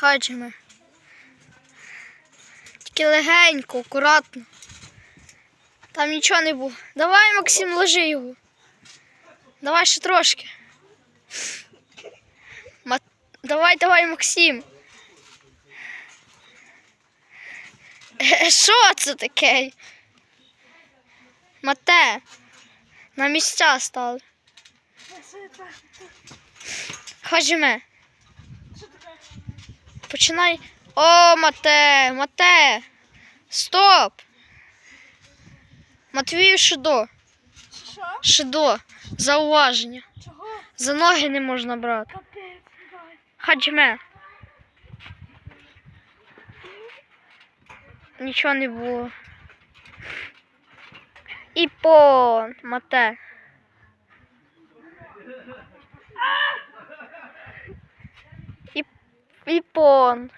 Хаджиме. Тільки легенько, акуратно. Там нічого не було. Давай, Максим, ложи його. Давай ще трошки. Ма- Давай, давай, Максим. Е, Що це таке? Мате. На місця стали. Ходіме. Починай. О, Мате, Мате. Стоп. Матвію Шидо. Що? Шидо. Зауваження. Чого? За ноги не можна брати. Хаджме. Нічого не було. Іпон, мате. Іп... Іпон.